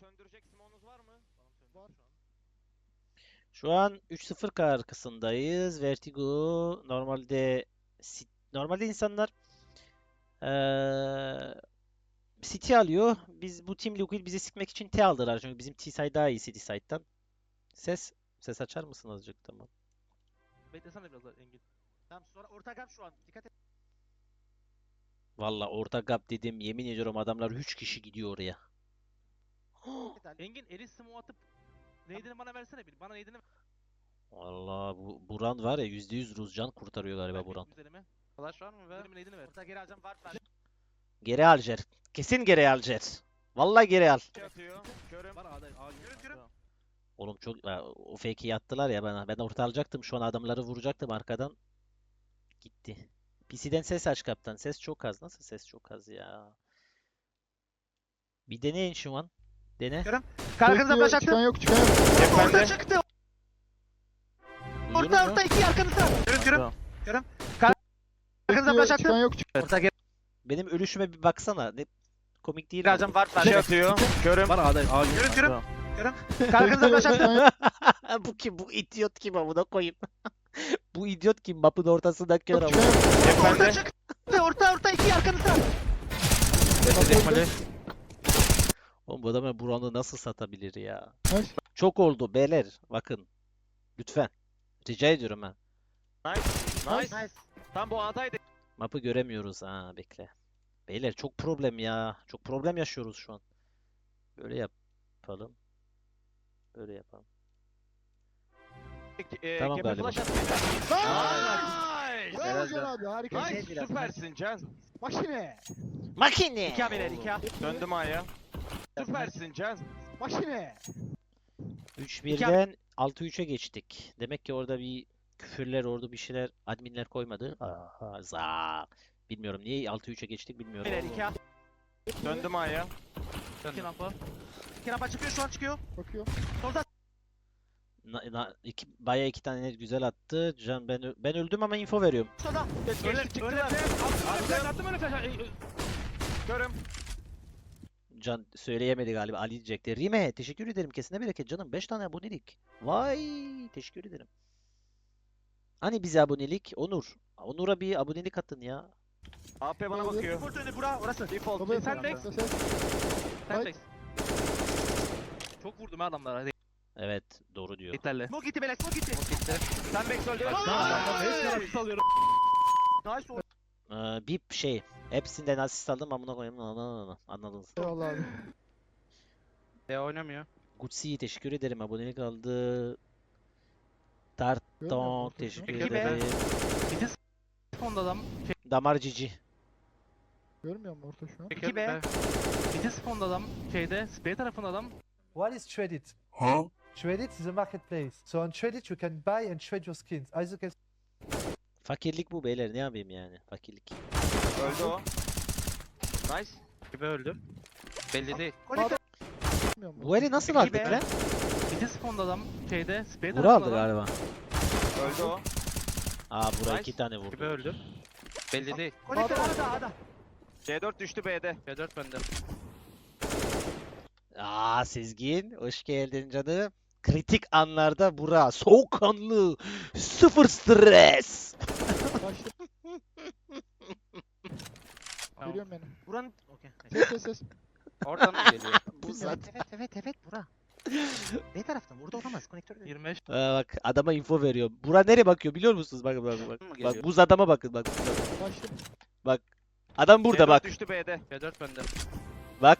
söndürecek simonunuz var mı? Var. Şu an 3-0 arkasındayız. Vertigo normalde normalde insanlar eee City alıyor. Biz bu Team Liquid bizi sikmek için T aldılar. Çünkü bizim T-side daha iyi City side'dan. Ses ses açar mısın azıcık tamam. Beklesene biraz daha Engin. Tamam sonra orta gap şu an. Dikkat et. Valla orta gap dedim. Yemin ediyorum adamlar 3 kişi gidiyor oraya. Engin eli smoke atıp neydini bana versene bir. Bana neydini Valla bu Buran var ya %100 Ruzcan kurtarıyor galiba ver. Buran. Üzerime. Flash var mı be? Üzerime neydini ver. Orta geri alacağım. Var var. Geri al Jer. Kesin geri al Jer. Vallahi geri al. Şey atıyor. Körüm. Bana A'da A Yürü, yürü. Oğlum çok ya, o fake'i attılar ya ben ben orta alacaktım şu an adamları vuracaktım arkadan gitti. PC'den ses aç kaptan. Ses çok az. Nasıl ses çok az ya? Bir deneyin şu an. Dene. Karşınıza flash Çıkan attım. yok çıkan yok. Orta çıktı. Duyuyor Orta orta iki arkanızda. Görün görün. Karşınıza flash Çıkan attım. yok çıkan Orta geri Benim ölüşüme bir baksana. Ne komik değil alacağım. Var var. Şey atıyor. Körüm. Bana A'da A Yürü, yürü. Karşınıza flash attım. Bu kim? Bu idiot kim amına koyayım? Bu idiot kim? Mapın ortasında kör yok. ama. Çıkan yok. Orta çıktı. Orta orta iki arkanızda. Oğlum bu adam Buran'ı nasıl satabilir ya? Nice. Çok oldu beyler. Bakın. Lütfen. Rica ediyorum ha. Nice. Nice. Tam bu A'daydı. Map'ı göremiyoruz ha bekle. Beyler çok problem ya. Çok problem yaşıyoruz şu an. Böyle yapalım. Böyle yapalım. Ee, Tamam galiba. Nice. Nice. Bravo Can abi harika. Nice. Süpersin Can. Makine. Makine. İki haber iki ha. Döndüm A'ya. Süpersin Can. Makine. 3-1'den 6-3'e geçtik. Demek ki orada bir küfürler, orada bir şeyler adminler koymadı. Aha, za. Bilmiyorum niye 6-3'e geçtik bilmiyorum. Haber iki ha. Döndüm A'ya. İki rampa. İki rampa çıkıyor şu an çıkıyor. Bakıyor. Na, na- iki, bayağı iki tane güzel attı. Can ben ben öldüm ama info veriyorum. Öyle Geçti çıktılar. Attım öyle attım öyle flash. Körüm. Can söyleyemedi galiba Ali diyecekti. Rime teşekkür ederim. Kesine bereket canım. 5 tane abonelik. Vay teşekkür ederim. Hani bize abonelik? Onur. Onur'a bir abonelik atın ya. AP bana bakıyor. Default önü bura orası. Default. Sen Hayır. de. Çok vurdum ha adamlara. Evet doğru diyor. Hitlerle. Smoke gitti beyler smoke gitti. Sen Bex öldü. Hepsini alıyorum. Nice. Ee, bir şey. Hepsinden asist aldım amına koyayım. Anladınız. Eyvallah abi. Ya oynamıyor. Gutsi'yi teşekkür ederim. Abonelik aldı. Tarton teşekkür Peki be. ederim. Bitin fonda adam. Damar Cici. Görmüyor musun orta şu an? Çekiyorum be. be. Bitin fonda adam. Şeyde. Spray tarafında adam. What is Tradeit? Huh? Tradeit is a marketplace. So on Tradeit you can buy and trade your skins. As you can Fakirlik bu beyler. Ne yapayım yani? Fakirlik. Öldü o. Nice. Gibi öldü. Belli değil. Bu eli nasıl Peki be. lan? Bitin fonda adam. Şeyde. Tarafında aldı galiba. Öldü o. Aa bura Nice. iki tane vurdu. Gibi öldü. Belli değil. Konektör arada arada. C4 düştü B'de. B4 bende. Aa Sezgin, hoş geldin canım. Kritik anlarda bura, soğukkanlı, sıfır stres. Görüyorum beni. Buranın. Okey. Ses ses ses. Oradan mı geliyor? Bu zaten. Evet evet evet bura. Ne taraftan? Burada olamaz. Konektör değil. 25. Aa, bak adama info veriyor. Bura nereye bakıyor biliyor musunuz? Bakın bak bak. Bak buz adama bakın bak. Başla. Adam burada C4 bak. düştü B'de. B4 bende. Bak.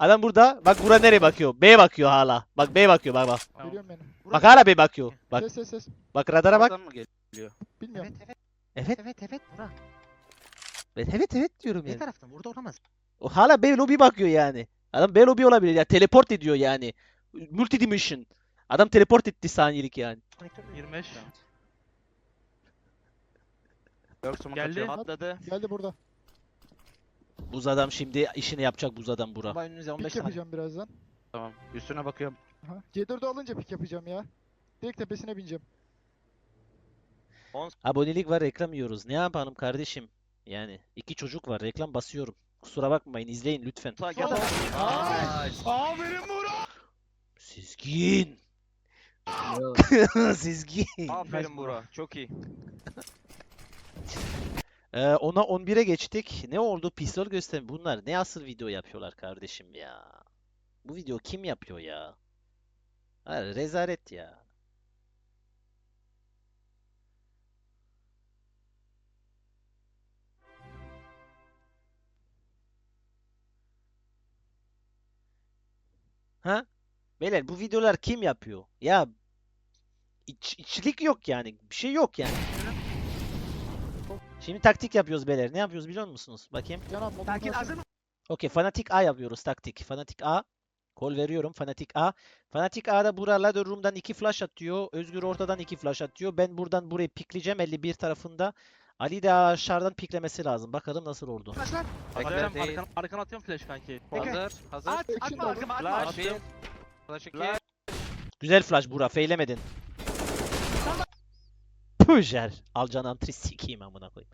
Adam burada. Bak bura nereye bakıyor? B bakıyor hala. Bak B bakıyor bak bak. Tamam. Görüyorum beni. Bak hala B bakıyor. Bak Ses ses ses. bak radara bak. Oradan mı geliyor? Bilmiyorum. Evet evet Evet. evet evet bura. Ben evet evet diyorum Ne yani. taraftan? Burada olamaz. O hala B lobby bakıyor yani. Adam B lobby olabilir ya. Teleport ediyor yani. Multidimension. Adam teleport etti saniyelik yani. Konektör değil. 25. Geldi. Geldi. Atladı. Geldi burada. Buz adam şimdi işini yapacak buz adam bura. Ama önünüze 15 Pik saniye. yapacağım birazdan. Tamam. Üstüne bakıyorum. Aha. C4'ü alınca pik yapacağım ya. Direkt tepesine bineceğim. Abonelik var reklam yiyoruz. Ne yapalım kardeşim? Yani iki çocuk var reklam basıyorum. Kusura bakmayın izleyin lütfen. Aferin Burak. Sizgin. Sizgin. Aferin Bura. Çok iyi. Ee, ona 11'e geçtik. Ne oldu? Pistol göster. Bunlar ne asıl video yapıyorlar kardeşim ya? Bu video kim yapıyor ya? Ha, rezalet ya. Ha? Beyler bu videolar kim yapıyor? Ya iç, içlik yok yani. Bir şey yok yani. Şimdi taktik yapıyoruz beyler. Ne yapıyoruz biliyor musunuz? Bakayım. Sakin hazır mı? Okey, Fanatik A yapıyoruz taktik. Fanatik A. Kol veriyorum. Fanatik A. Fanatik A'da Burak Ladder Room'dan iki flash atıyor. Özgür ortadan iki flash atıyor. Ben buradan burayı pikleyeceğim 51 tarafında. Ali de aşağıdan piklemesi lazım. Bakalım nasıl oldu. Başlar. Beklerim arkan, arkan atıyorum flash kanki. Hazır. Hazır. At, atma arkama atma. Flash. Attım. Flash 2. Flash. Güzel flash Burak. Feylemedin. Pujer. Alcan antri sikeyim amına koyayım.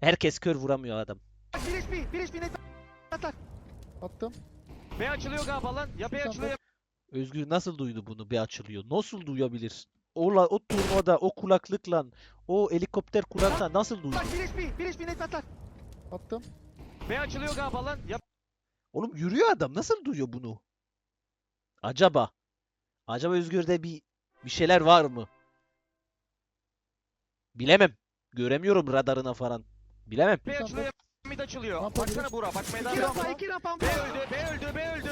Herkes kör vuramıyor adam. Bir HP, bir HP net atak. Attım. B açılıyor galiba lan. Ya B açılıyor. Özgür nasıl duydu bunu bir açılıyor? Nasıl duyabilir? O, o turnuvada o kulaklıkla, o helikopter kulakla nasıl duydu? Bak bir HP, bir HP net. Attım. B açılıyor galiba lan. Ya Oğlum yürüyor adam. Nasıl duyuyor bunu? Acaba? Acaba Özgür'de bir bir şeyler var mı? Bilemem. Göremiyorum radarına falan. Bilemem. B açılıyor. Mid açılıyor. Baksana Bura. Bak İki meydan. rampa, iki rampa. B öldü. B öldü. B öldü.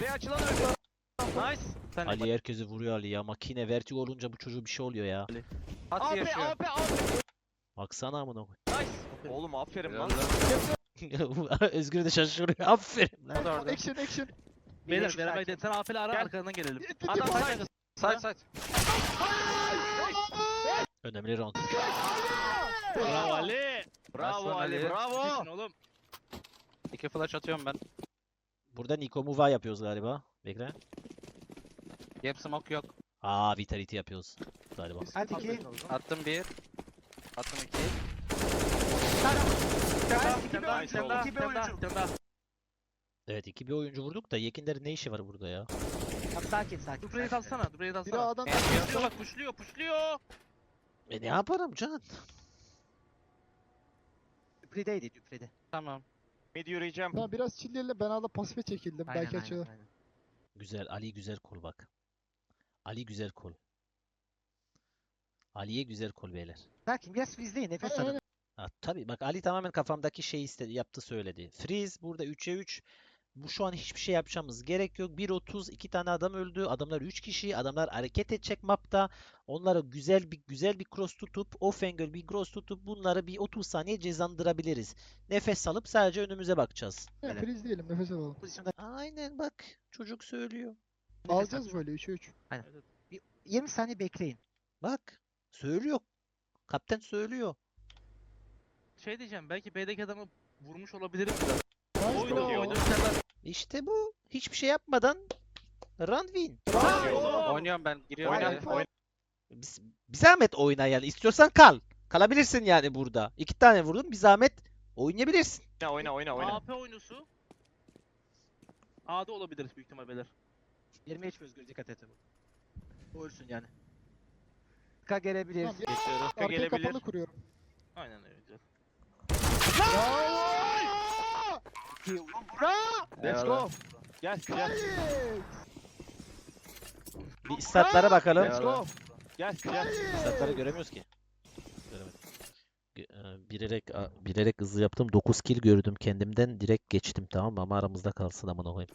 B açılan öldü. Nice. Sen Ali herkesi vuruyor Ali ya. Makine vertigo olunca bu çocuğu bir şey oluyor ya. AP AP AP. Baksana amına koy. Nice. Oğlum aferin lan. Özgür de şaşırıyor. Aferin lan. Action action. Beyler beraber gidelim. Sen AP'li ara Gel. arkadan gelelim. Adam side. Side side. Önemli round. Bravo Ali. Bravo Aslan Ali. Ali. Bravo. Oğlum. İki flash atıyorum ben. Burada Niko Muva yapıyoruz galiba. Bekle. Gap smoke yok. Aa Vitality yapıyoruz galiba. Hadi iki. Attım bir. Attım iki. Evet iki bir oyuncu vurduk da Yekinler'in ne işi var burada ya? Sakin sakin. Dupreyi alsana, Dupreyi Biri alsana. A'dan Puşluyor bak, puşluyor, puşluyor. E ne yaparım can? Dupre'deydi Dupre'de. Tamam. Mid yürüyeceğim. Tamam biraz chilleyelim. Ben A'da pasife çekildim. Belki açılır. Güzel. Ali güzel kol bak. Ali güzel kol. Ali'ye güzel kol beyler. Sakin biraz izleyin nefes Aynen, alın. Ha, tabii bak Ali tamamen kafamdaki şeyi istedi, yaptı söyledi. Freeze burada 3'e 3. Bu şu an hiçbir şey yapacağımız gerek yok. 1.30 iki tane adam öldü. Adamlar 3 kişi. Adamlar hareket edecek mapta. Onlara güzel bir güzel bir cross tutup off angle bir cross tutup bunları bir 30 saniye cezandırabiliriz. Nefes alıp sadece önümüze bakacağız. Evet, freeze diyelim. Nefes alalım. Aynen bak çocuk söylüyor. Alacağız böyle 3'e 3. 20 saniye bekleyin. Bak söylüyor. Kapten söylüyor. Şey diyeceğim, belki B'deki adamı vurmuş olabilirim. Nice Oyunu, bravo. İşte bu. Hiçbir şey yapmadan run win. Oynuyorum ben. Giriyorum. Oyna. Oyna. Oyna. Biz, bir zahmet oyna yani. İstiyorsan kal. Kalabilirsin yani burada. İki tane vurdun. Bir zahmet oynayabilirsin. Oyna oyna oyna. AP oyuncusu. A'da olabiliriz büyük ihtimal beyler. 20 hiç özgür dikkat et. Doğrusun yani. Ka gelebilir. Geçiyorum. Arkaya Gelebilir. kapalı kuruyorum. Aynen öyle. güzel. Ki ulan bura. Let's go. Gel gel. Bir statlara bakalım. Let's go. Gel gel. Statları göremiyoruz ki. Göremedim. Ge- e, Bilerek a- bilerek hızlı yaptım. 9 kill gördüm kendimden. Direkt geçtim tamam mı? Ama aramızda kalsın amına koyayım.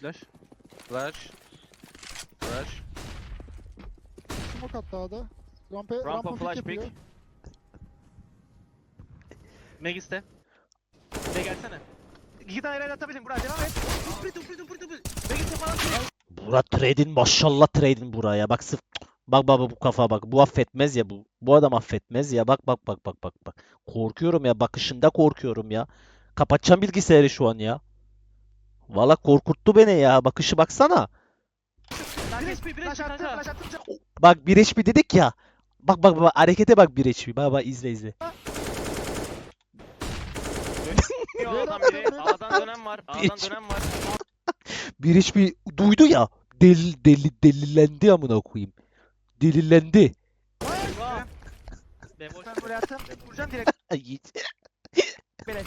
Flash. Flash. Flash. Smoke attı A'da. Rampa, Rampa rampa flash pick yapıyor. pick. Megiste. B gelsene. İki tane raid atabilirim. Burak devam et. Dupri dupri dupri dupri. Megiste falan. Bura trade'in maşallah trade'in buraya. Bak sırf bak bak bak bu kafa bak. Bu affetmez ya bu. Bu adam affetmez ya. Bak bak bak bak bak bak. Korkuyorum ya. Bakışında korkuyorum ya. Kapatacağım bilgisayarı şu an ya. Valla korkuttu beni ya. Bakışı baksana. Bir HP, bir Flash HP attı, kanka. flash attım. Bak 1 HP dedik ya. Bak bak bak harekete bak 1 HP. Bak bak izle izle. Beyler, A'dan biri. A'dan dönem var. A'dan Bitch. dönem var. Bir hiçbir duydu ya. Deli deli delilendi amına koyayım. Delilendi. Bemol. Ben buraya attım. Vuracağım direkt. Ay, Yiğit. Böyle.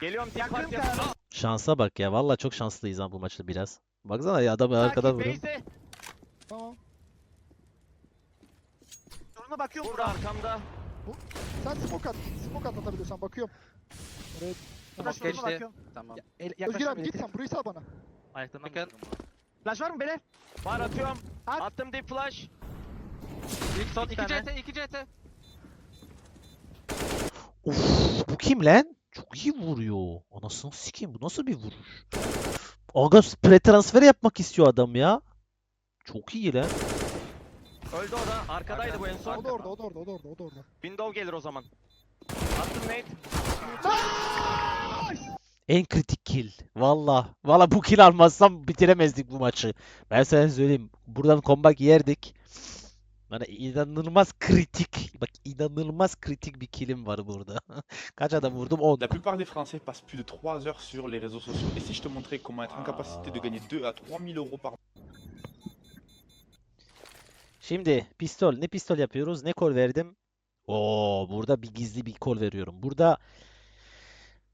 Geliyorum tek Yakın parti. Şansa bak ya. Vallahi çok şanslıyız ha bu maçta biraz. Baksana ya adamı arkadan Takip vuruyor. Tamam. Soruna bakıyorum Burada burada. arkamda. Sen smoke at. Smoke at atabiliyorsan bakıyorum. Oraya... Tamam. soruna geçti. bakıyorum. Tamam. Ya, el, Özgür abi git sen burayı sal bana. Ayaklarından Bakın. vurdum. Flash var mı beyler? Var atıyorum. At. Attım deep flash. İlk son İki 2 tane. CT 2 CT. Uf, bu kim lan? Çok iyi vuruyor. Anasını sikeyim bu nasıl bir vuruş? Aga pre transfer yapmak istiyor adam ya. Çok iyi lan. Öldü o da. Arkadaydı bu en son. O da orada, o da orada, o da orada, o da orada. Window gelir o zaman. Attım nade. En kritik kill. Valla. Valla bu kill almazsam bitiremezdik bu maçı. Ben sana söyleyeyim. Buradan comeback yerdik. Bana inanılmaz kritik. Bak inanılmaz kritik bir killim var burada. Kaç adam vurdum? 10. La plupart des Français passent plus de 3 heures sur les réseaux sociaux. Et si je te montrais comment être en capacité de gagner 2 à 3000 euros par Şimdi pistol. Ne pistol yapıyoruz? Ne kol verdim? Oo, burada bir gizli bir kol veriyorum. Burada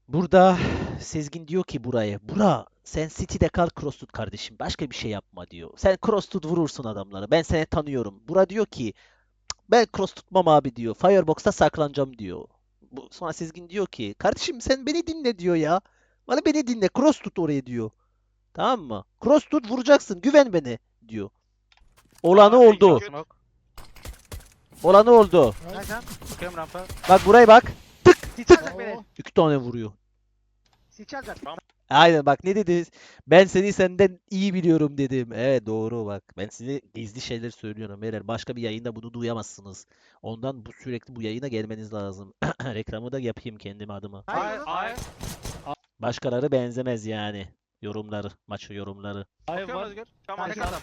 burada Sezgin diyor ki buraya. Bura sen City'de kal cross tut kardeşim. Başka bir şey yapma diyor. Sen cross tut vurursun adamları. Ben seni tanıyorum. Bura diyor ki "Cık, ben cross tutmam abi diyor. Firebox'ta saklanacağım diyor. Bu, sonra Sezgin diyor ki kardeşim sen beni dinle diyor ya. Bana beni dinle. Cross tut oraya diyor. Tamam mı? Cross tut vuracaksın. Güven beni diyor. Olanı oldu. Olanı oldu. Bakıyorum rampa. Bak buraya bak. Beyler. Oo, İki tane vuruyor. Siç alacak. Aynen bak ne dedi? Ben seni senden iyi biliyorum dedim. Evet doğru bak. Ben size gizli şeyler söylüyorum beyler. Başka bir yayında bunu duyamazsınız. Ondan bu sürekli bu yayına gelmeniz lazım. Reklamı da yapayım kendim adıma. Hayır. Ay. Başkaları benzemez yani. Yorumları, maçı yorumları. Ay Bakıyorum var. Özgür. Tamam. Tamam. adam.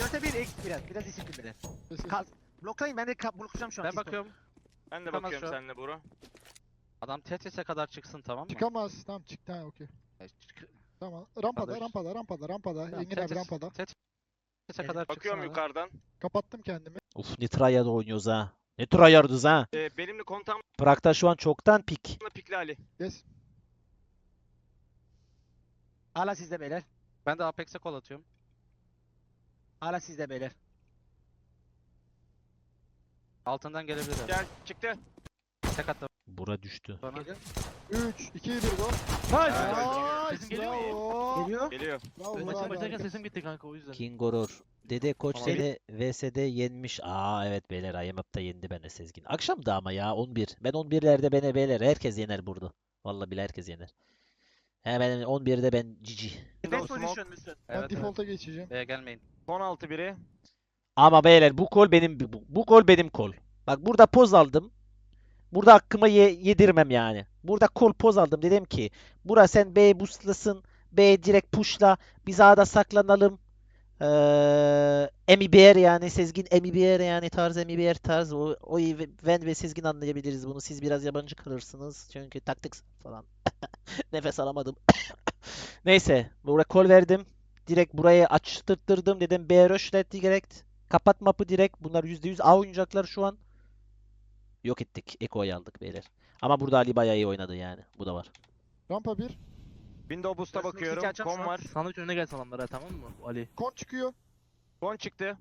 Dörtte bir eksik biraz. Biraz disiplin beyler. kesin. Kal. Bloklayın ben de ka- bloklayacağım şu an. Ben bakıyorum. Ben de Çıkamaz bakıyorum şu an. seninle bro. Adam Tetris'e kadar çıksın tamam mı? Çıkamaz. Tamam çıktı ha okey. Tamam. Rampada, Alır. rampada, rampada, rampada. Tamam, Engin abi Tetris- rampada. Tetris'e kadar çıksın Bakıyorum adam. yukarıdan. Kapattım kendimi. Uf ne tryhard oynuyoruz ha. Ne tryhardız ha. Ee, benimle kontağımla Prag'da şu an çoktan pik. pikli Ali. Yes. Hala sizde beyler. Ben de Apex'e kol atıyorum. Hala sizde beyler. Altından gelebilir. abi. Gel çıktı. Tek attı Bura düştü. bana. 3, 2, 1 go. Nice. Nice. geliyor mu? Bravo. Geliyor. Geliyor. Bravo. Maçın başlarken sesim gitti kanka o yüzden. King Horror. Dede Koç Tamam. seni VS'de yenmiş. Aa evet beyler IMAP'ta yendi beni Sezgin. Akşamdı ama ya 11. Ben 11'lerde beni beyler herkes yener burada. Vallahi bile herkes yener. He ben 11'de ben cici. Smoke. position Müslüm. Ben Evet, default'a geçeceğim. B'ye gelmeyin. Son altı biri. Ama beyler bu kol benim bu, bu kol benim kol. Bak burada poz aldım. Burada hakkımı ye- yedirmem yani. Burada kol poz aldım. Dedim ki bura sen B boostlasın. B direkt pushla. Biz A'da saklanalım. Ee, MBR yani Sezgin MBR yani tarz MBR tarz o, o ben ve Sezgin anlayabiliriz bunu. Siz biraz yabancı kalırsınız. Çünkü taktik falan. Nefes alamadım. Neyse. Buraya kol verdim. Direkt burayı açtırttırdım. Dedim B rushlet direkt. Kapat mapı direkt. Bunlar %100 A oynayacaklar şu an. Yok ettik. Eko'yu aldık beyler. Ama burada Ali bayağı iyi oynadı yani. Bu da var. Rampa 1. Window boost'a bakıyorum. iki Kon var. Sandviç önüne gel salamlara tamam mı Ali? Kon çıkıyor. Kon çıktı.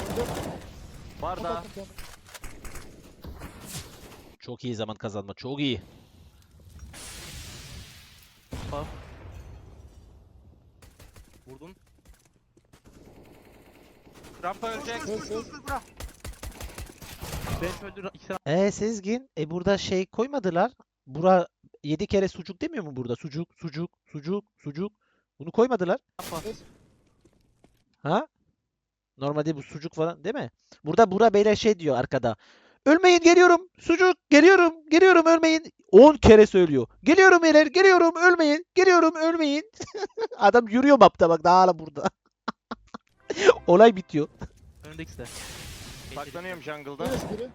Öldü. Var da. Çok iyi zaman kazanma. Çok iyi. Vurdun. Rampa ölecek. Ses ses. Bench öldü. İkisi Ee Sezgin. E burada şey koymadılar. Bura 7 kere sucuk demiyor mu burada? Sucuk, sucuk, sucuk, sucuk. Bunu koymadılar. Ha? Normalde bu sucuk falan değil mi? Burada bura beyler şey diyor arkada. Ölmeyin geliyorum. Sucuk geliyorum. Geliyorum ölmeyin. 10 kere söylüyor. Geliyorum beyler geliyorum ölmeyin. Geliyorum ölmeyin. Adam yürüyor mapta bak daha hala burada. Olay bitiyor. Önünde ikisi de. Saklanıyorum jungle'da. Neresi biri?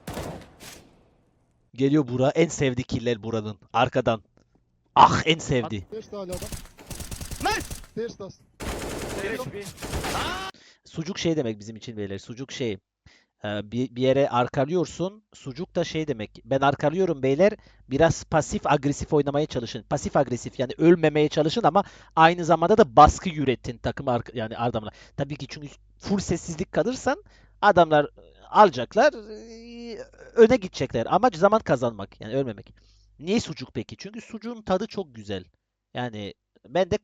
Geliyor Bura. En sevdiği killer buranın. Arkadan. Ah en sevdi. Hala adam. HP. Sucuk şey demek bizim için beyler. Sucuk şey. e, Bir, bir yere arkalıyorsun. Sucuk da şey demek. Ben arkalıyorum beyler. Biraz pasif agresif oynamaya çalışın. Pasif agresif yani ölmemeye çalışın ama aynı zamanda da baskı üretin takım yani adamlar. Tabii ki çünkü full sessizlik kalırsan adamlar alacaklar. e, Öne gidecekler. Amaç zaman kazanmak. Yani ölmemek. Niye sucuk peki? Çünkü sucuğun tadı çok güzel. Yani ben de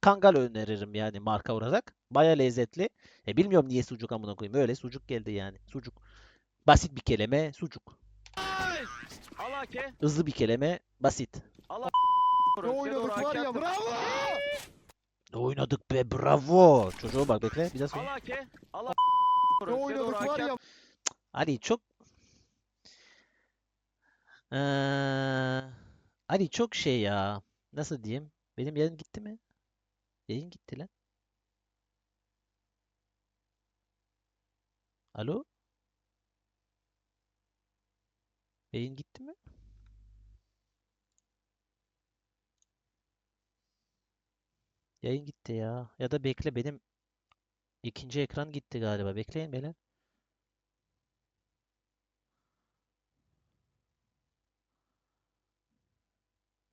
Kangal öneririm yani marka olarak. Baya lezzetli. E bilmiyorum niye sucuk amına koyayım. Öyle sucuk geldi yani. Sucuk. Basit bir kelime, sucuk. Hızlı bir kelime, basit. Ne oynadık var ya bravo! Ne oynadık be, bravo. Çocuğa bak bekle, bir daha söyle. Ne oynadık var ya. Ali çok... Eee, Ali çok şey ya. Nasıl diyeyim? Benim yayın gitti mi? Yayın gitti lan. Alo? Yayın gitti mi? Yayın gitti ya. Ya da bekle benim ikinci ekran gitti galiba. Bekleyin beyler.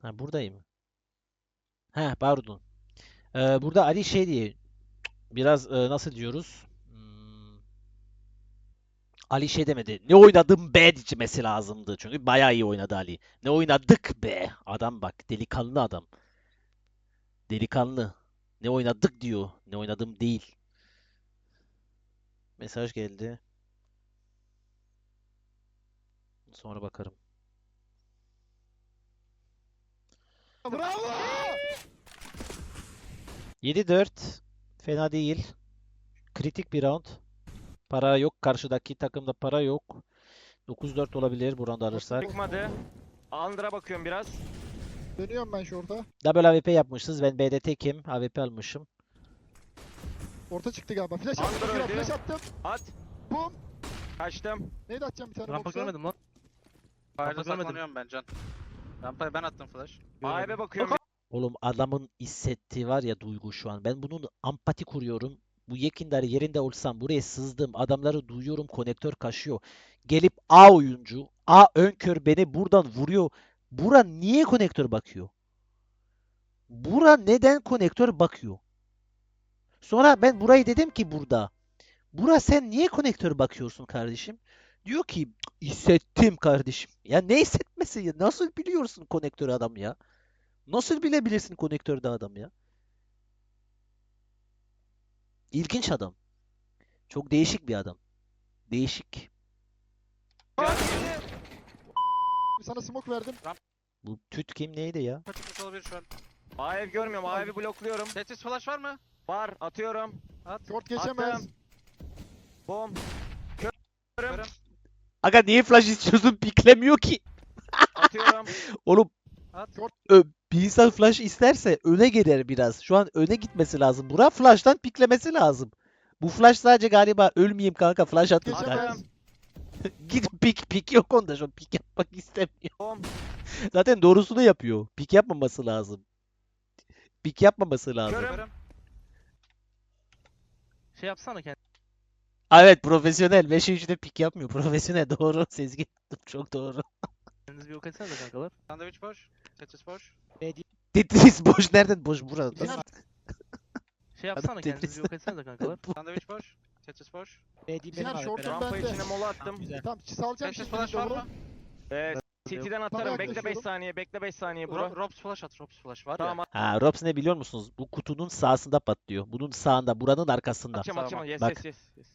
Ha buradayım. Ha pardon. Ee, burada Ali şey diye biraz e, nasıl diyoruz? Hmm, Ali şey demedi. Ne oynadım be demesi lazımdı. Çünkü bayağı iyi oynadı Ali. Ne oynadık be. Adam bak delikanlı adam. Delikanlı. Ne oynadık diyor. Ne oynadım değil. Mesaj geldi. Sonra bakarım. Bravo! 7-4. Fena değil. Kritik bir round. Para yok. Karşıdaki takımda para yok. 9-4 olabilir bu round alırsak. Çıkmadı. Under'a bakıyorum biraz. Dönüyorum ben şorta. Double AWP yapmışsınız. Ben B'de tekim. AWP almışım. Orta çıktı galiba. Flash attım. Öldü. Flash attım. At. Bum. Kaçtım. Neydi atacağım bir tane Rampa boksa? görmedim lan. Rampa görmedim. saklanıyorum ben Can. Rampaya ben attım flash. AWP bakıyorum. Oğlum adamın hissettiği var ya duygu şu an. Ben bunun empati kuruyorum. Bu Yekindar yerinde olsam buraya sızdım. Adamları duyuyorum. Konektör kaşıyor. Gelip A oyuncu, A önkör beni buradan vuruyor. Bura niye konektör bakıyor? Bura neden konektör bakıyor? Sonra ben burayı dedim ki burada. Bura sen niye konektör bakıyorsun kardeşim? Diyor ki "Cık, hissettim kardeşim. Ya ne hissetmesi ya? Nasıl biliyorsun konektör adam ya? Nasıl bilebilirsin konektörde adam ya? İlginç adam. Çok değişik bir adam. Değişik. Sana smoke verdim. Bu tüt kim neydi ya? Kaçmış olabilir şu an. AWP görmüyorum. AWP blokluyorum. Tetris flash var mı? Var. Atıyorum. Short geçemez. Attım. Bom. Körüm. Aga niye flash istiyorsun? Piklemiyor ki. Atıyorum. Oğlum At. ö- bir insan flash isterse öne gelir biraz. Şu an öne gitmesi lazım. Bura flash'tan piklemesi lazım. Bu flash sadece galiba ölmeyeyim kanka flash atın. Geçemez. Git pik pik yok onda şu an pik yapmak istemiyor. Bom. Zaten doğrusunu yapıyor. Pik yapmaması lazım. Pik yapmaması lazım. Körüm. Şey yapsana kendini. Aa, Evet profesyonel. 5'e 3'de pik yapmıyor. Profesyonel doğru. Sezgin çok doğru. Kendinizi bir yok etsenize kankalar. Sandviç boş. Tetris boş. Tetris boş nereden boş burada? Sinan, Şey yapsana Adam kendinizi Tetris- bir yok etsenize kankalar. Sandviç boş. Tetris boş. Sinan short'um Rampa bende. içine mola attım. Tamam salacağım Tetris şimdi flash var mı? Ee, CT'den atarım. Bekle 5 yaklaşıyorum. saniye. Bekle 5 saniye Ro- bro. Robs flash at. Robs flash var ya. Tamam Ha, Robs ne biliyor musunuz? Bu kutunun sağsında patlıyor. Bunun sağında, buranın arkasında. atacağım atacağım. Yes Bak. yes yes. yes.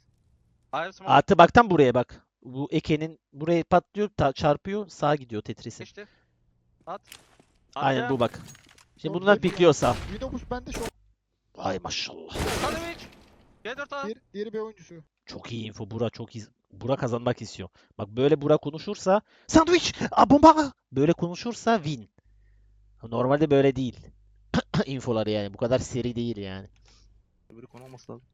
I have smoke. Artı bak tam buraya bak. Bu Eke'nin buraya patlıyor, ta- çarpıyor, sağa gidiyor Tetris'in. Geçti. At. Aynen bu bak. Şimdi bundan zevkli ya. pikliyorsa. Window push bende short. Ay maşallah. Sandviç. G4 A. Diğer, diğeri B oyuncusu. Çok iyi info. Bura çok iyi. Bura kazanmak istiyor. Bak böyle Bura konuşursa sandviç, a bomba böyle konuşursa win. Normalde böyle değil. Infoları yani bu kadar seri değil yani. Böyle konu olması lazım.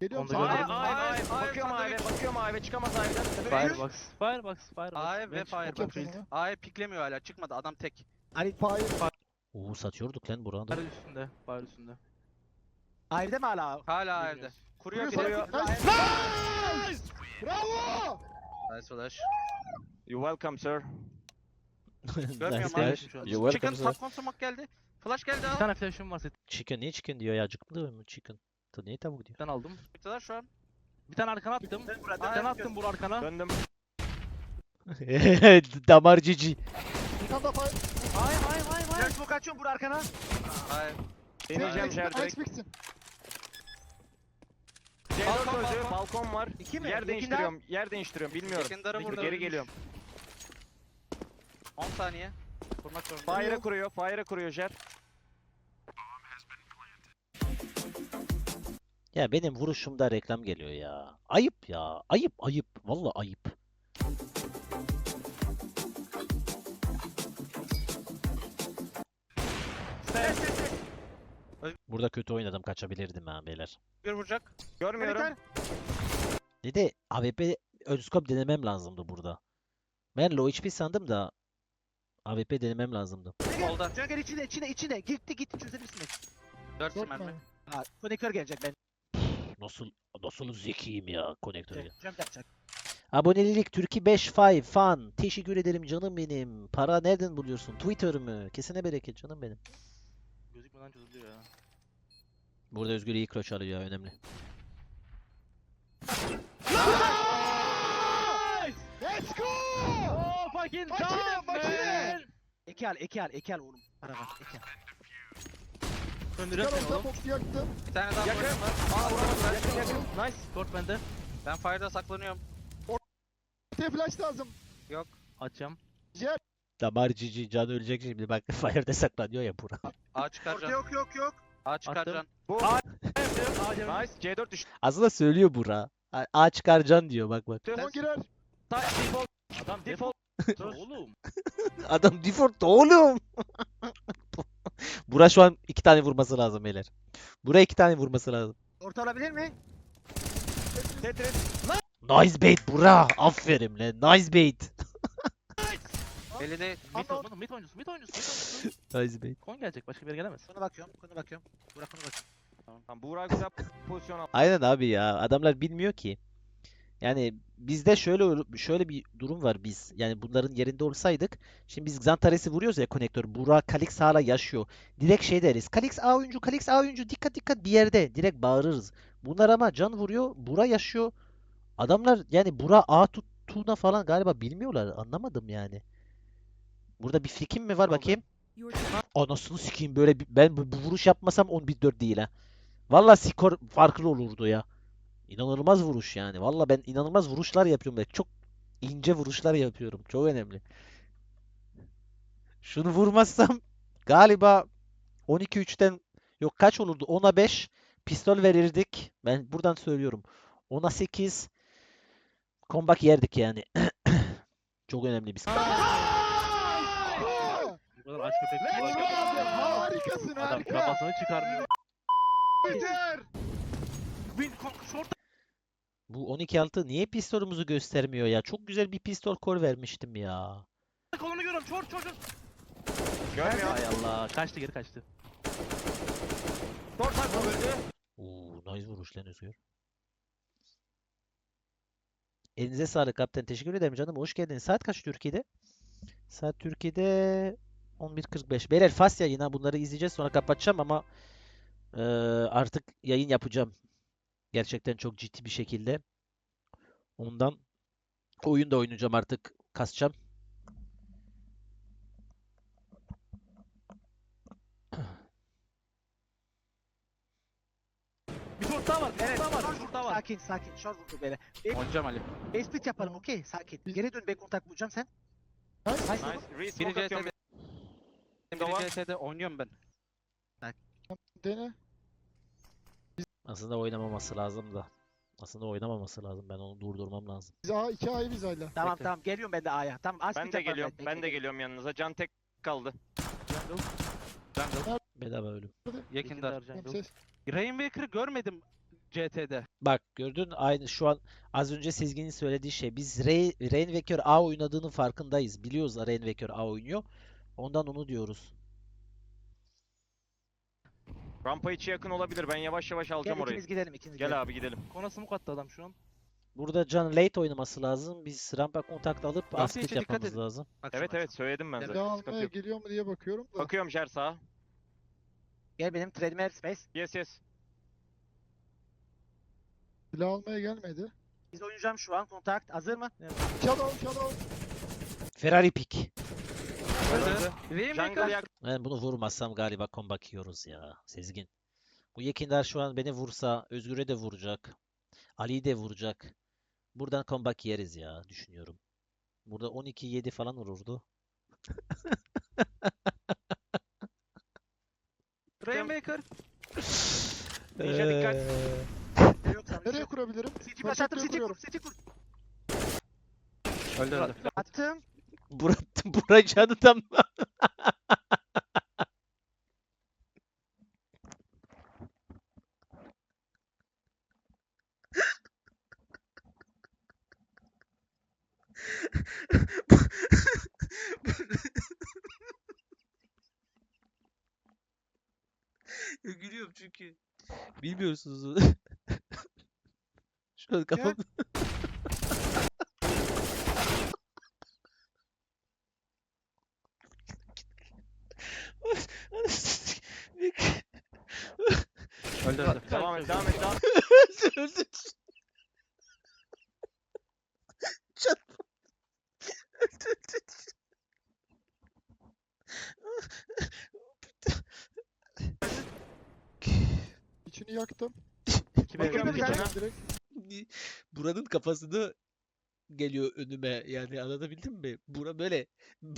Geliyorum Onda sana. Ay ay ay. Ay, ay, Bakıyorum ayve. Bakıyorum ayve. Çıkamaz ayveden. Firebox. Firebox. Firebox. A ve Bench. Fire Çok bak. yapıyorum A'ya piklemiyor hala çıkmadı adam tek. Ali Fire. Oo satıyorduk lan burada. Fire üstünde. Fire üstünde. ayrıda mı hala? Hala. Bilmiyoruz. Kuruyor Kuruyor. Nice. Bravo. Nice flash. You welcome sir. Görmüyorum abi. Chicken welcome sir. top smoke geldi. Flash geldi Bir al. tane flash'ım var Chicken niye chicken diyor ya acıkmadı mı chicken? Ta niye tavuk diyor? aldım. Bittiler şu an. Bir tane arkana attım. Bir tane attım bu arkana. Döndüm. Damar cici. Bir tane daha fire. Ay ay ay ay. Flash smoke açıyorum bur arkana. Hayır. Deneyeceğim şer direkt. Mixon. C4 Balkon, öldü. balkon. Balkon var. İki mi? Yer değiştiriyorum. Yer değiştiriyorum. Bilmiyorum. Geri geliyorum. 10 saniye. Kurmak zorunda. Fire'e kuruyor. Fire'e kuruyor Jer. Ya benim vuruşumda reklam geliyor ya. Ayıp ya. Ayıp ayıp. Vallahi ayıp. Burada kötü oynadım. Kaçabilirdim ha beyler. Bir vuracak. Görmüyorum. Ne de AWP Özkop denemem lazımdı burada. Ben low HP sandım da AWP denemem lazımdı. Solda. Cengar içinde içinde içinde. Gitti gitti çözebilirsiniz. 4 Dört mermi. mermi. Ha, konektör gelecek ben. Nasıl nasıl zekiyim ya konektörü. Jump yapacak. Abonelik Türkiye 5 5 fan. Teşekkür ederim canım benim. Para nereden buluyorsun? Twitter mı? Kesene bereket canım benim. Gözükmeden çözülüyor ya. Burada Özgür iyi kroç alıyor ya önemli. Let's go. Oh fucking makine. man! Eki al eki al eki al oğlum. Para var eki Söndürüyorum seni Yalan oğlum. Yaktım. Bir tane daha Yakın. var. Aa vuramadılar. Yakın yakın. Nice. Short bende. Ben Fire'da saklanıyorum. T flash lazım. Açacağım. Jet. Damar cici can ölecek şimdi bak fire'de saklanıyor ya bura. A çıkar can. yok yok yok. A çıkar Attım. can. Bu. Nice. C4 düştü. Aslında söylüyor bura. A- Ağaç çıkar can diyor bak bak. Son girer. Default. Adam Default. default. Oğlum. Adam default oğlum. Bura şu an iki tane vurması lazım beyler. Bura iki tane vurması lazım. Orta olabilir mi? Tetris. Nice bait bura. Aferin lan. Nice bait. Elini Mid oyuncusu, mid oyuncusu, mid oyuncusu, mid oyuncusu. Nice bait. Kon gelecek, başka bir yere gelemez. Konu bakıyorum. Konu bakıyorum. Burak konu bakıyorum. Tamam Buğra güzel pozisyon aldı. Aynen abi ya. Adamlar bilmiyor ki. Yani bizde şöyle şöyle bir durum var biz. Yani bunların yerinde olsaydık şimdi biz Xantares'i vuruyoruz ya konektör. Burak Kalix hala yaşıyor. Direkt şey deriz. Kalix A oyuncu, Kalix A oyuncu. Dikkat dikkat bir yerde. Direkt bağırırız. Bunlar ama can vuruyor. Bura yaşıyor. Adamlar yani Bura A tuttuğuna falan galiba bilmiyorlar. Anlamadım yani. Burada bir fikrim mi var bakayım? Anasını sikeyim böyle bir- ben bu, bu vuruş yapmasam 11-4 değil ha. Valla skor farklı olurdu ya. İnanılmaz vuruş yani. Valla ben inanılmaz vuruşlar yapıyorum. Ben çok ince vuruşlar yapıyorum. Çok önemli. Şunu vurmazsam galiba 12-3'ten yok kaç olurdu? 10'a 5 pistol verirdik. Ben buradan söylüyorum. 10'a 8 comeback yerdik yani. Çok önemli bir kadar aç köpek. Şey. Harikasın Adam harika. kafasını çıkarmıyor. Yeter. Win short. Bu 12-6 niye pistolümüzü göstermiyor ya? Çok güzel bir pistol kor vermiştim ya. Kolunu görüyorum. Short short short. Görmüyor. Hay Allah. Kaçtı geri kaçtı. Short side öldü. Oo, nice vuruş lan Özgür. Elinize sağlık kaptan. Teşekkür ederim canım. Hoş geldiniz. Saat kaç Türkiye'de? Saat Türkiye'de 11.45. Beyler fast yayın ha. Bunları izleyeceğiz. Sonra kapatacağım ama eee, artık yayın yapacağım. Gerçekten çok ciddi bir şekilde. Ondan oyun da oynayacağım artık. Kasacağım. Bir daha var. Evet. daha var. Sakin sakin. Short vurdu böyle. Oynayacağım Ali. Base split yapalım okey. Sakin. Geri dön back kontak bulacağım sen. Nice. Nice. Nice. Biri atıyorum. CT'de. Biri CT'de oynuyorum ben. Dene. Aslında oynamaması lazım da. Aslında oynamaması lazım. Ben onu durdurmam lazım. Biz A 2 A'yı biz hala. Tamam Bekle. tamam geliyorum ben de A'ya. Tamam aç Ben de geliyorum. Ben de geliyorum yanınıza. Can tek kaldı. Jungle. Bedava ölüm. Yakında. Tamam, ses. Rainmaker'ı görmedim. CT'de. Bak gördün aynı şu an az önce Sezgin'in söylediği şey. Biz Ray, Rainmaker A oynadığının farkındayız. Biliyoruz Rainmaker A oynuyor. Ondan onu diyoruz. Rampa içi yakın olabilir. Ben yavaş yavaş Gel alacağım orayı. ikimiz gidelim ikimiz gidelim. Gel abi gidelim. Kona smoke attı adam şu an. Burada Can late oynaması lazım. Biz rampa kontakt alıp Rampa dikkat yapmamız edin. lazım. Bak Evet an. evet söyledim ben zaten. Sıkıntı almaya yok. geliyor mu diye bakıyorum da. Bakıyorum Jer sağa. Gel benim treadmill space. Yes yes. Silah almaya gelmedi. Biz oynayacağım şu an. Kontakt hazır mı? Shadow shadow. Ferrari pick. Öldü. Rainmaker. Jungle yak. Ben bunu vurmazsam galiba comeback yiyoruz ya. Sezgin. Bu Yekindar şu an beni vursa Özgür'e de vuracak. Ali'yi de vuracak. Buradan comeback yeriz ya düşünüyorum. Burada 12-7 falan vururdu. Rainmaker. Ninja dikkat. Sanmış. Nereye kurabilirim? City flash attım. City kur. City kur. Öldü öldü. Attım. Bura, canı tam. Gülüyorum çünkü. Bilmiyorsunuz. Şu an kafam... Öldü öldü. Devam et devam et devam et. Özür özür. Canım. Öldü, öldü. İçini yaktım. Bir tane. Direkt. Buranın kafasını geliyor önüme yani anlatabildim mi? Bura böyle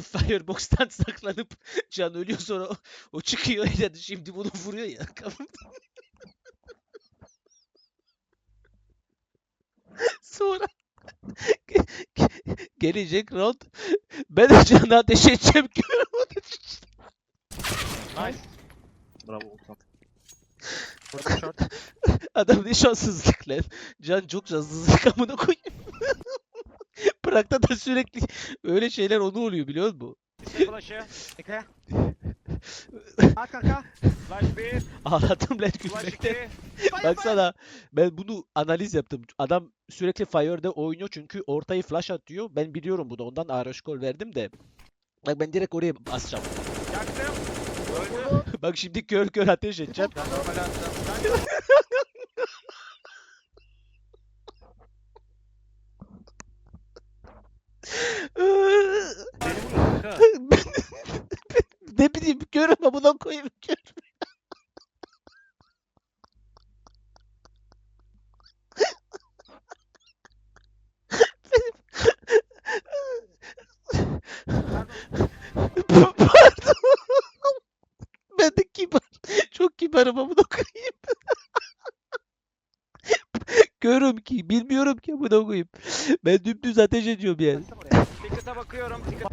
Firebox'tan saklanıp can ölüyor sonra o, o çıkıyor yani şimdi bunu vuruyor ya sonra ge- ge- gelecek round ben de canı ateş edeceğim görüyorum onu. Nice. Bravo Okan. Burada short. Adam ne şanssızlık lan. Can çok şanssızlık amına koyayım. Prag'da da sürekli öyle şeyler onu oluyor biliyor musun? Flash'ı. Al kanka. Flash 1. Ağladım lan Flash gülmekten. 2. Baksana ben bunu analiz yaptım. Adam sürekli Fire'de oynuyor çünkü ortayı flash atıyor. Ben biliyorum bunu ondan Araş kol verdim de. Bak ben direkt oraya basacağım. Yaktım. Öldü. Bak şimdi kör kör ateş edeceğim. Ben normal attım. Ne bileyim körüm amına koyayım kör. Pardon. Ben de kibar. Çok kibarım amına koyayım. Görüm ki, bilmiyorum ki amına koyayım. Ben dümdüz ateş ediyorum yani. Ticket'a bakıyorum. Ticket.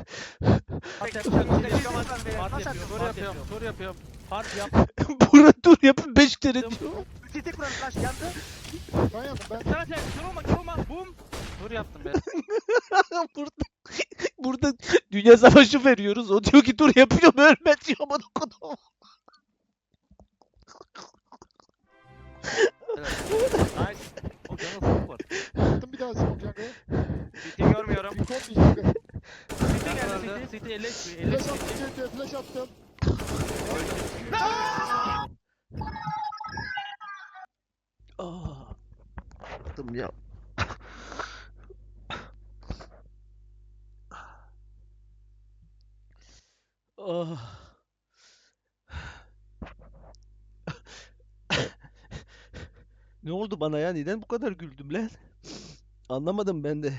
Part yapıyorum. Tur yapıyorum. Tur yapıyorum. Part yap. Buna dur yapın 5 kere diyor. City kuran flash yandı. Ben yandım ben. Sana tek. Kırılma kırılma. Boom. Tur yaptım ben. burada burada dünya savaşı veriyoruz. O diyor ki dur yapıyorum ölme diyor amına koyayım. Nice. O canı smoke var. Attım bir daha smoke jungle. City görmüyorum. Bir jungle. City geldi. City. City eleş. Eleş. Flash attım CT flash attım. Ah. Bıktım ya. Ah. Ne oldu bana ya? Neden bu kadar güldüm lan? Anlamadım ben de.